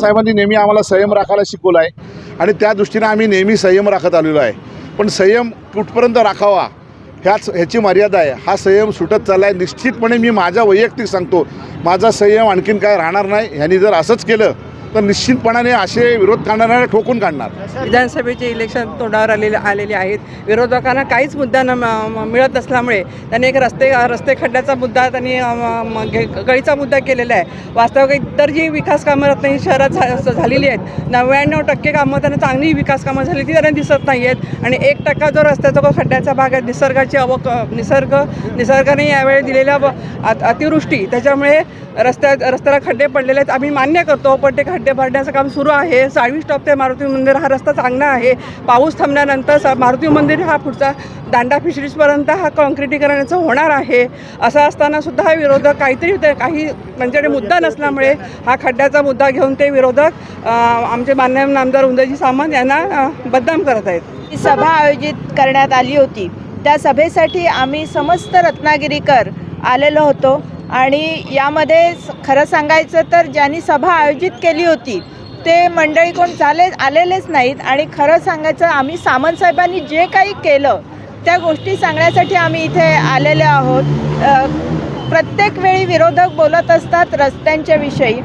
साहेबांनी नेहमी आम्हाला संयम राखायला शिकवला आहे. आणि त्या दृष्टीने आम्ही नेहमी संयम राखत आलेलो आहे. पण संयम कुठपर्यंत राखावा ह्याच ह्याची मर्यादा आहे. हा संयम सुटत चालला आहे निश्चितपणे मी माझा वैयक्तिक सांगतो माझा संयम आणखीन काय राहणार नाही ह्यांनी जर असंच केलं तर निश्चितपणाने असे विरोध करणाऱ्याला ठोकून काढणार. विधानसभेचे इलेक्शन तोंडावर आलेले आलेले आहेत. विरोधकांना काहीच मुद्दा न मिळत नसल्यामुळे त्यांनी एक रस्ते रस्ते खड्ड्याचा मुद्दा त्यांनी गळीचा मुद्दा केलेला आहे. वास्तविक इतर जी विकास कामं रत्नागिरी शहरात झा झालेली आहेत नव्याण्णव टक्के कामं त्यांना चांगली विकास कामं झाली ती त्यांना दिसत नाही आहेत आणि एक टक्का जो रस्त्याचा जो खड्ड्याचा भाग आहे निसर्गाची अवक निसर्ग निसर्गाने यावेळी दिलेल्या अतिवृष्टी त्याच्यामुळे रस्त्या रस्त्याला खड्डे पडलेले आहेत. आम्ही मान्य करतो पण ते खड्डे भरण्याचं काम सुरू आहे. साळवी स्टॉप ते मारुती मंदिर हा रस्ता चांगला आहे. पाऊस थांबल्यानंतर स- मारुती मंदिर हा पुढचा दांडा फिशरीजपर्यंत हा कॉन्क्रिटीकरणाचं होणार आहे. असं असताना सुद्धा हा विरोधक काहीतरी ते काही म्हणजे त्यांच्याकडे मुद्दा नसल्यामुळे हा खड्ड्याचा मुद्दा घेऊन ते विरोधक आमचे मान्य नामदार उंदजी सामंत यांना बदनाम करत आहेत. ही सभा आयोजित करण्यात आली होती. त्या सभेसाठी आम्ही समस्त रत्नागिरीकर आलेलो होतो. आणि यामध्ये खरं सांगायचं तर ज्यांनी सभा आयोजित केली होती ते मंडळी कोण चाले आलेलेच नाहीत. आणि खरं सांगायचं आम्ही सामंतसाहेबांनी जे काही केलं त्या गोष्टी सांगण्यासाठी आम्ही इथे आलेले आहोत. प्रत्येक वेळी विरोधक बोलत असतात रस्त्यांच्या विषयी.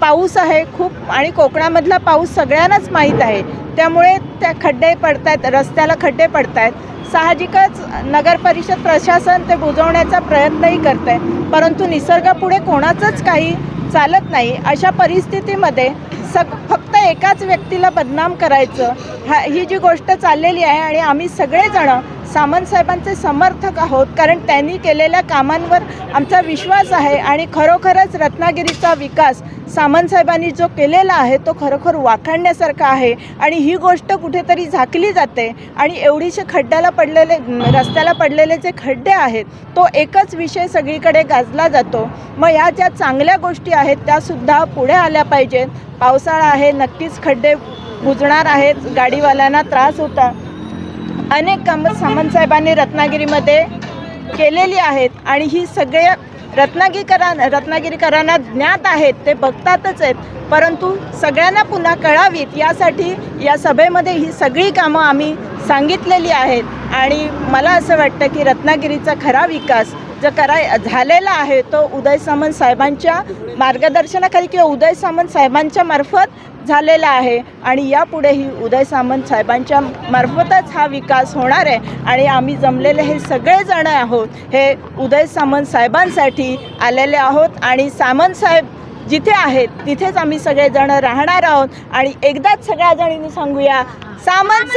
पाऊस आहे खूप आणि कोकणामधला पाऊस सगळ्यांनाच माहीत आहे. त्यामुळे त्या खड्डे पडत आहेत रस्त्याला खड्डे पडत आहेत साहजिकच नगर परिषद प्रशासन ते बुजवण्याचा प्रयत्नही करत आहे परंतु निसर्गापुढे कोणाचंच काही चालत नाही. अशा परिस्थितीमध्ये सग फक्त एकाच व्यक्तीला बदनाम करायचं हा ही जी गोष्ट चाललेली आहे आणि आम्ही सगळेजणं सामंतसाहेबांचे समर्थक आहोत कारण त्यांनी केलेल्या कामांवर आमचा विश्वास आहे आणि खरोखरच रत्नागिरीचा विकास सामंतसाहेबांनी जो केलेला आहे तो खरोखर वाखाणण्यासारखा आहे आणि ही गोष्ट कुठेतरी झाकली जाते आणि एवढीशे खड्ड्याला पडलेले रस्त्याला पडलेले जे खड्डे आहेत तो एकच विषय सगळीकडे गाजला जातो. मग ह्या ज्या चांगल्या गोष्टी आहेत त्यासुद्धा पुढे आल्या पाहिजेत. पावसाळा आहे नक्कीच खड्डे बुजणार आहेत गाडीवाल्यांना त्रास होता. अनेक कामं सामंतसाहेबांनी रत्नागिरीमध्ये केलेली आहेत आणि ही सगळ्या रत्नागिरीकरां रत्नागिरीकरांना ज्ञात आहेत ते बघतातच आहेत. परंतु सगळ्यांना पुन्हा कळावीत. यासाठी या सभेमध्ये ही सगळी कामं आम्ही सांगितलेली आहेत. आणि मला असं वाटतं की रत्नागिरीचा खरा विकास जो कराय झालेला आहे तो उदय सामंत साहेबांच्या मार्गदर्शनाखाली किंवा उदय सामंत साहेबांच्या मार्फत झालेला आहे. आणि यापुढेही उदय सामंत साहेबांच्या मार्फतच हा विकास होणार आहे. आणि आम्ही जमलेले हे सगळेजण आहोत हे उदय सामंत साहेबांसाठी आलेले आहोत. आणि सामंत साहेब जिथे आहेत तिथेच आम्ही सगळेजण राहणार आहोत. आणि एकदाच सगळ्या जणींनी सांगूया सामंत